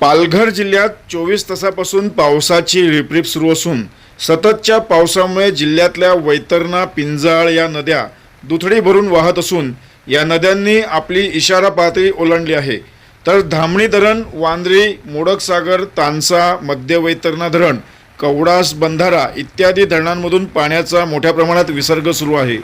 पालघर जिल्ह्यात चोवीस तासापासून पावसाची रिपरिप सुरू असून सततच्या पावसामुळे जिल्ह्यातल्या वैतरणा पिंजाळ या नद्या दुथडी भरून वाहत असून या नद्यांनी आपली इशारा पातळी ओलांडली आहे. तर धामणी धरण वांद्री मोडकसागर तानसा मध्य वैतरणा धरण कवडास बंधारा इत्यादी धरणांमधून पाण्याचा मोठ्या प्रमाणात विसर्ग सुरू आहे.